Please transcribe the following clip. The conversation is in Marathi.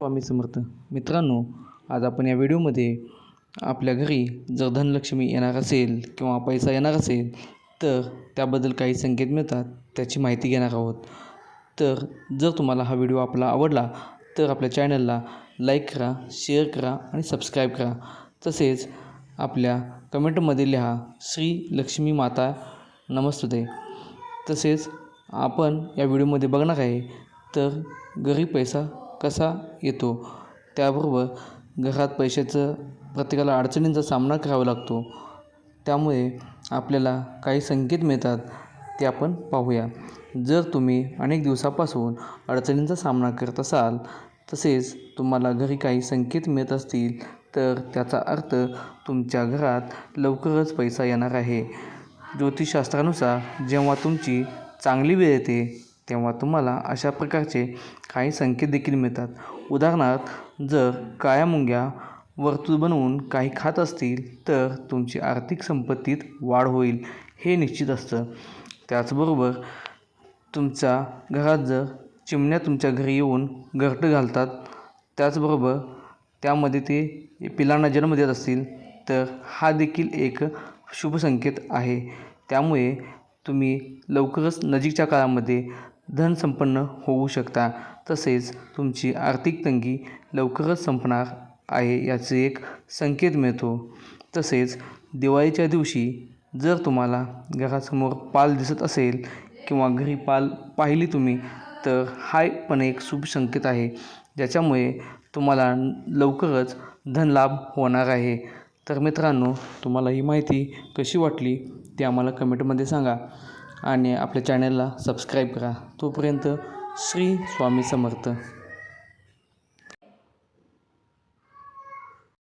स्वामी समर्थ. मित्रांनो आज आपण या व्हिडिओमध्ये आपल्या घरी जर धनलक्ष्मी येणार असेल किंवा पैसा येणार असेल तर त्याबद्दल काही संकेत मिळतात त्याची माहिती घेणार आहोत. तर जर तुम्हाला हा व्हिडिओ आपला आवडला तर आपल्या चॅनलला लाईक करा शेअर करा आणि सबस्क्राईब करा. तसेच आपल्या कमेंटमध्ये लिहा श्री लक्ष्मी माता नमस्तुते. तसेच आपण या व्हिडिओमध्ये बघणार आहे तर घरी पैसा कसा येतो? त्याबरोबर घरात पैशाचं प्रत्येकाला अडचणींचा सामना करावा लागतो. त्यामुळे आपल्याला काही संकेत मिळतात ते आपण पाहूया. जर तुम्ही अनेक दिवसापासून अडचणींचा सामना करत असाल तसेच तुम्हाला घरी काही संकेत मिळत असतील तर त्याचा अर्थ तुमच्या घरात लवकरच पैसा येणार आहे. ज्योतिषशास्त्रानुसार जेव्हा तुमची चांगली वेळ येते तेव्हा तुम्हाला अशा प्रकारचे काही संकेत देखील मिळतात. उदाहरणार्थ जर काळ्या मुंग्या वर्तुळ बनवून काही खात असतील तर तुमची आर्थिक संपत्तीत वाढ होईल हे निश्चित असतं. त्याचबरोबर तुमच्या घरात जर चिमण्या तुमच्या घरी येऊन घरटं घालतात त्याचबरोबर त्यामध्ये ते पिलांना जन्म देत असतील तर हा देखील एक शुभ संकेत आहे. त्यामुळे तुम्ही लवकरच नजीकच्या काळामध्ये धनसंपन्न होऊ शकता. तसेच तुमची आर्थिक तंगी लवकरच संपणार आहे याचे एक संकेत मिळतो. तसेच दिवाळीच्या दिवशी जर तुम्हाला घरासमोर पाल दिसत असेल किंवा घरी पाल पाहिली तुम्ही तर हा पण एक शुभ संकेत आहे ज्याच्यामुळे तुम्हाला लवकरच धनलाभ होणार आहे. तर मित्रांनो तुम्हाला ही माहिती कशी वाटली ते आम्हाला कमेंटमध्ये सांगा. आणि आपल्या चॅनलला सबस्क्राईब करा. तोपर्यंत श्री स्वामी समर्थ.